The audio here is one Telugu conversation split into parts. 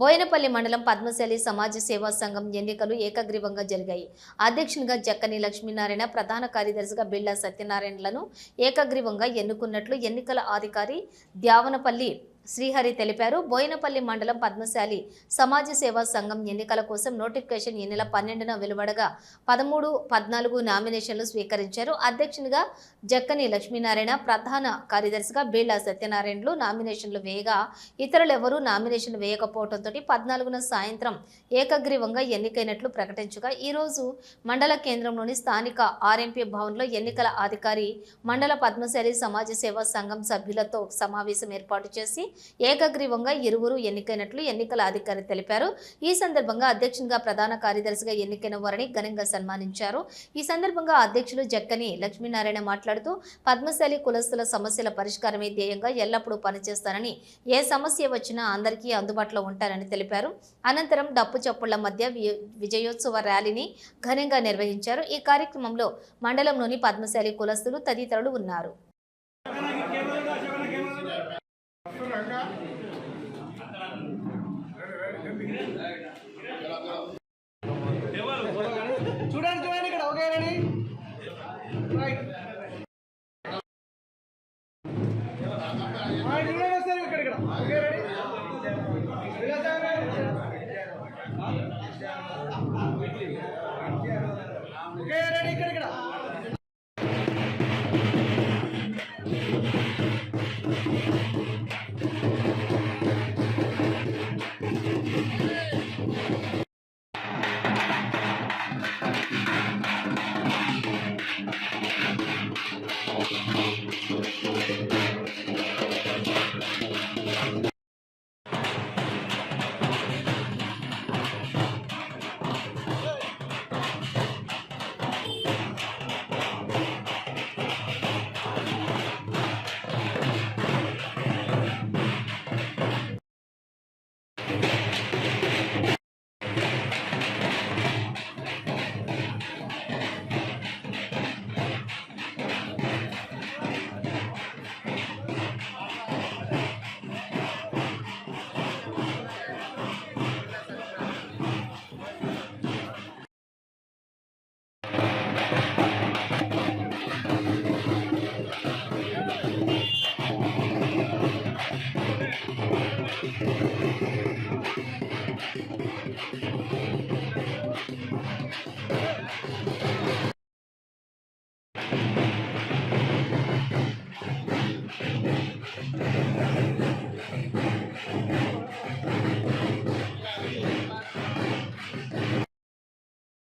బోయనపల్లి మండలం పద్మశాలి సమాజ సేవా సంఘం ఎన్నికలు ఏకగ్రీవంగా జరిగాయి. అధ్యక్షునిగా జక్కని లక్ష్మీనారాయణ ప్రధాన కార్యదర్శిగా బిళ్ళ సత్యనారాయణలను ఏకగ్రీవంగా ఎన్నుకున్నట్లు ఎన్నికల అధికారి ద్యావనపల్లి శ్రీహరి తెలిపారు. బోయినపల్లి మండలం పద్మశాలి సమాజ సేవా సంఘం ఎన్నికల కోసం నోటిఫికేషన్ ఈ నెల పన్నెండున వెలువడగా పదమూడు పద్నాలుగు నామినేషన్లు స్వీకరించారు. అధ్యక్షునిగా జక్కని లక్ష్మీనారాయణ ప్రధాన కార్యదర్శిగా బీళ్ళ సత్యనారాయణలు నామినేషన్లు వేయగా ఇతరులెవరూ నామినేషన్లు వేయకపోవడంతో పద్నాలుగున సాయంత్రం ఏకగ్రీవంగా ఎన్నికైనట్లు ప్రకటించగా ఈరోజు మండల కేంద్రంలోని స్థానిక ఆర్ఎంపీ భవన్లో ఎన్నికల అధికారి మండల పద్మశాలి సమాజ సేవా సంఘం సభ్యులతో సమావేశం ఏర్పాటు చేసి ఏకగ్రీవంగా ఇరువురు ఎన్నికైనట్లు ఎన్నికల అధికారి తెలిపారు. ఈ సందర్భంగా అధ్యక్షునిగా ప్రధాన కార్యదర్శిగా ఎన్నికైన వారిని ఘనంగా సన్మానించారు. ఈ సందర్భంగా అధ్యక్షులు జక్కని లక్ష్మీనారాయణ మాట్లాడుతూ పద్మశాలి కులస్తుల సమస్యల పరిష్కారమే ధ్యేయంగా ఎల్లప్పుడూ పనిచేస్తానని ఏ సమస్య వచ్చినా అందరికీ అందుబాటులో ఉంటారని తెలిపారు. అనంతరం డప్పు చప్పుళ్ళ మధ్య వి- విజయోత్సవ ర్యాలీని ఘనంగా నిర్వహించారు. ఈ కార్యక్రమంలో మండలంలోని పద్మశాలి కులస్తులు తదితరులు ఉన్నారు. ఇక్కడ.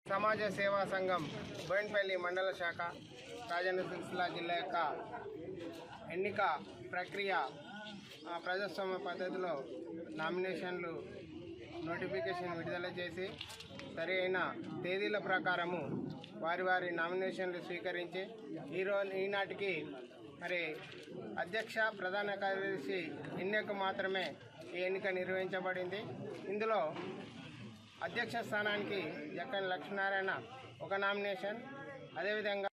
సమాజ సేవా సంఘం బోయినపల్లి మండల శాఖ రాజన్న సిరిసిల్ల జిల్లా యొక్క ఎన్నిక ప్రక్రియ ఆ, ప్రజాస్వామ్య పద్ధతిలో నామినేషన్లు నోటిఫికేషన్ విడుదల చేసి సరి అయిన తేదీల ప్రకారము వారి వారి నామినేషన్లు స్వీకరించి ఈరోజు ఈనాటికి మరి అధ్యక్ష ప్రధాన కార్యదర్శి ఎన్నిక మాత్రమే ఈ ఎన్నిక నిర్వహించబడింది. ఇందులో అధ్యక్ష స్థానానికి జక్కని లక్ష్మీనారాయణ ఒక నామినేషన్ అదేవిధంగా